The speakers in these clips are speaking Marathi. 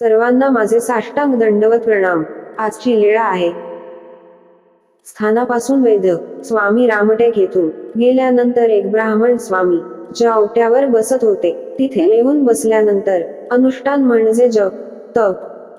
सर्वांना माझे साष्टांग दंडवत प्रणाम. आजची लीळा आहे. स्थानापासून वेद स्वामी रामटेक येथून. गेल्यानंतर एक ब्राह्मण स्वामी ज्या ओट्यावर बसत होते. तिथे येऊन बसल्यानंतर अनुष्ठान म्हणजे जप तप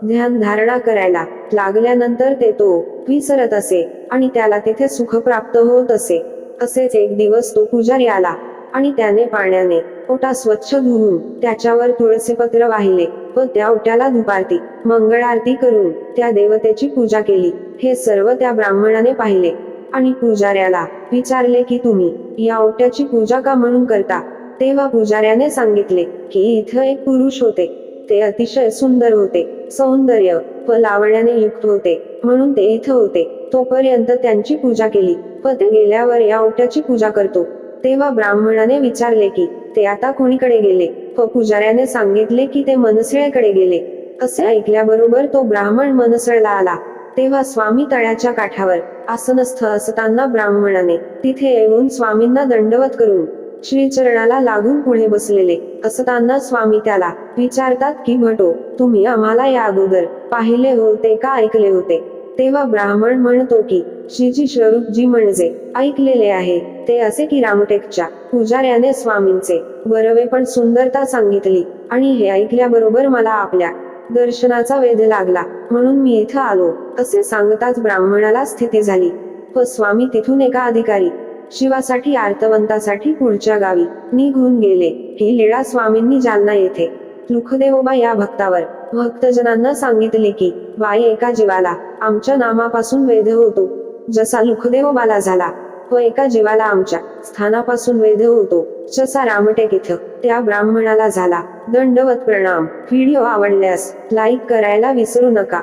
ध्यान धारणा करायला. लागल्यानंतर ते तो विसरत असे आणि त्याला तिथे सुख प्राप्त होत असे. असेच एक दिवस तो पुजारी आला. आणि त्याने पाण्याने ओटा स्वच्छ धुवून त्याच्यावर तुळसीपत्र वाहिले व त्या ओट्याला धुपारती मंगळ आरती करून त्या देवतेची पूजा केली. हे सर्व त्या ब्राह्मणाने पाहिले. आणि पुजाऱ्याला विचारले की तुम्ही या ओट्याची पूजा का म्हणून करता? तेव्हा पुजाऱ्याने सांगितले की इथं एक पुरुष होते. ते अतिशय सुंदर होते सौंदर्य व लावण्याने युक्त होते. म्हणून ते इथं होते. तोपर्यंत त्यांची पूजा केली व ते गेल्यावर या ओट्याची पूजा करतो. तेव्हा ब्राह्मणाने विचारले की ते आता कोणीकडे गेले? व पुजाऱ्याने सांगितले की ते मनसळेकडे गेले. असे ऐकल्याबरोबर तो ब्राह्मण मनसळला आला. तेव्हा स्वामी तळ्याच्या काठावर आसनस्थ असताना ब्राह्मणाने तिथे येऊन स्वामींना दंडवत करून श्रीचरणाला लागून पुढे बसलेले. असताना स्वामी त्याला विचारतात की भटो तुम्ही आम्हाला या अगोदर पाहिले होते का ऐकले होते? तेव्हा ब्राह्मण म्हणतो की श्रीजी स्वरूपजी म्हणजे ऐकलेले आहे. ते असे की रामटेकच्या पुजाऱ्याने स्वामींचे बरवे पण सुंदरता सांगितली. आणि हे ऐकल्याबरोबर मला आपल्या दर्शनाचा वेध लागला. म्हणून मी इथं आलो. असे सांगताच ब्राह्मणाला स्थिती झाली. व स्वामी तिथून एका अधिकारी शिवासाठी आर्तवंतासाठी पुढच्या गावी निघून गेले. ही लीळा स्वामींनी जालना येथे लुखदेवोबा या भक्तावर भक्तजनांना सांगितले की बाई एका जीवाला आमच्या नामापासून वेध होतो. जसा लुखदेवोबाला झाला तो एका जीवाला आमच्या स्थानापासून वेध होतो. जसा रामटेक इथं त्या ब्राह्मणाला झाला. दंडवत प्रणाम. व्हिडिओ आवडल्यास लाईक करायला विसरू नका.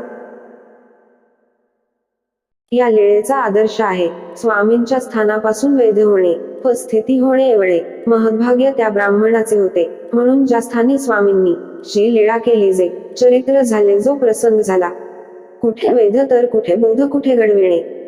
या लीळेचा आदर्श आहे. स्वामींच्या स्थानापासून वेध होणे व स्थिती होणे एवढे. महद्भाग्य त्या ब्राह्मणाचे होते. म्हणून ज्या स्थानी स्वामींनी जी लीळा केली जे चरित्र झाले जो प्रसंग झाला. कुठे वेध तर कुठे बोध कुठे घडविणे.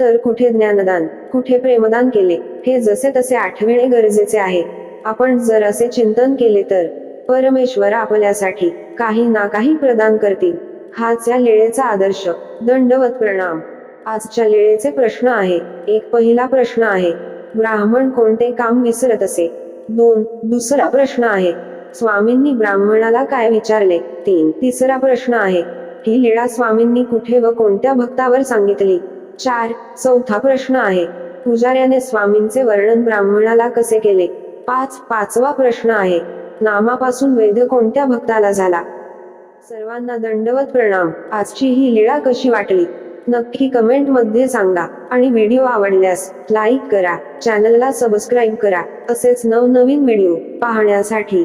तर कुठे ज्ञानदान कुठे प्रेमदान केले? हे जसे तसे आठविणे गरजेचे आहे. आपण जर असे चिंतन केले तर परमेश्वर आपल्यासाठी काही ना काही प्रदान करतील. हाच या लीळेचा आदर्श दंडवत प्रणाम. आजच्या लीळेचे प्रश्न आहे. एक पहिला प्रश्न आहे. ब्राह्मण कोणते काम विसरत असे? दोन दुसरा प्रश्न आहे. स्वामींनी ब्राह्मणाला काय विचारले? तीन तिसरा प्रश्न आहे. ही लीळा स्वामींनी कुठे व कोणत्या भक्तावर सांगितली? चार. चौथा प्रश्न आहे. पुजाऱ्याने स्वामींचे वर्णन ब्राह्मणाला कसे केले? पाच. पाचवा प्रश्न आहे. नामापासून वेद कोणत्या भक्ताला झाला? सर्वांना दंडवत प्रणाम. आजची ही लीळा कशी वाटली? नक्की कमेंटमध्ये सांगा. आणि व्हिडिओ आवडल्यास लाईक करा. चॅनलला सबस्क्राईब करा. तसेच नवनवीन व्हिडिओ पाहण्यासाठी